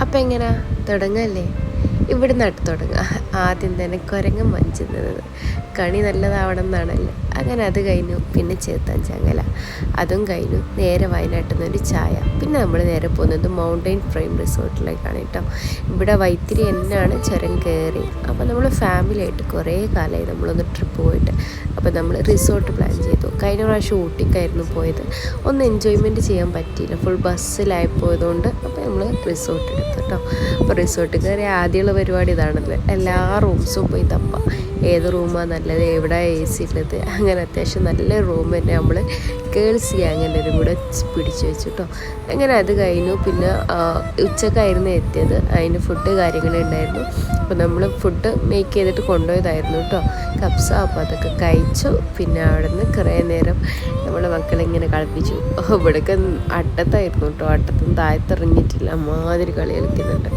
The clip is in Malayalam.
അപ്പം എങ്ങനെയാ തുടങ്ങല്ലേ? ഇവിടെ നട്ടു തുടങ്ങുക. ആദ്യം തന്നെ കുരങ്ങൻ മഞ്ചുന്നത് കണി നല്ലതാവണം എന്നാണല്ലോ അങ്ങനെ അത് കഴിഞ്ഞു. പിന്നെ ചേത്താൻ ചങ്ങല. അതും കഴിഞ്ഞു. നേരെ വയനാട്ടിൽ നിന്നൊരു ചായ. പിന്നെ നമ്മൾ നേരെ പോകുന്നത് മൗണ്ടൈൻ ഫ്രെയിം റിസോർട്ടിലേക്കാണ് കേട്ടോ. ഇവിടെ വൈത്തിരി എന്നാണ് ചുരം കയറി. അപ്പോൾ നമ്മൾ ഫാമിലി ആയിട്ട് കുറേ കാലമായി നമ്മളൊന്ന് ട്രിപ്പ് പോയിട്ട്. അപ്പോൾ നമ്മൾ റിസോർട്ട് പ്ലാൻ ചെയ്തു. കഴിഞ്ഞ പ്രാവശ്യം ഊട്ടിക്കായിരുന്നു പോയത്. ഒന്ന് എൻജോയ്മെന്റ് ചെയ്യാൻ പറ്റിയില്ല. ഫുൾ ബസ്സിലായി പോയതുകൊണ്ട്. അപ്പോൾ നമ്മൾ റിസോർട്ട് എടുത്തു കേട്ടോ. അപ്പോൾ റിസോർട്ട് കയറി ആദ്യമുള്ള പരിപാടി ഇതാണല്ലോ എല്ലാ റൂംസും പോയി തപ്പ. ഏത് റൂമാണ് നല്ലത്? എവിടെ എ സി ഉള്ളത് അങ്ങനെ അത്യാവശ്യം നല്ല റൂം തന്നെ നമ്മൾ ഗേൾസ് ഗ്യാങ്ങിന്റെ കൂടെ പിടിച്ചു വെച്ചു കേട്ടോ അങ്ങനെ അത് കഴിഞ്ഞു. പിന്നെ ഉച്ചക്കായിരുന്നു എത്തിയത്. അതിന് ഫുഡ് കാര്യങ്ങളുണ്ടായിരുന്നു അപ്പോൾ നമ്മൾ ഫുഡ് മേക്ക് ചെയ്തിട്ട് കൊണ്ടുപോയതായിരുന്നു കേട്ടോ കപ്സ അപ്പോൾ അതൊക്കെ കഴിച്ചു. പിന്നെ അവിടെ നിന്ന് കുറേ നേരം നമ്മളെ മക്കളിങ്ങനെ കളിപ്പിച്ചു. ഇവിടെയൊക്കെ അട്ടത്തായിരുന്നു കേട്ടോ അട്ടത്തും താഴത്തിറങ്ങിയിട്ടില്ല അമ്മാതിരി കളി കളിക്കുന്നുണ്ട്.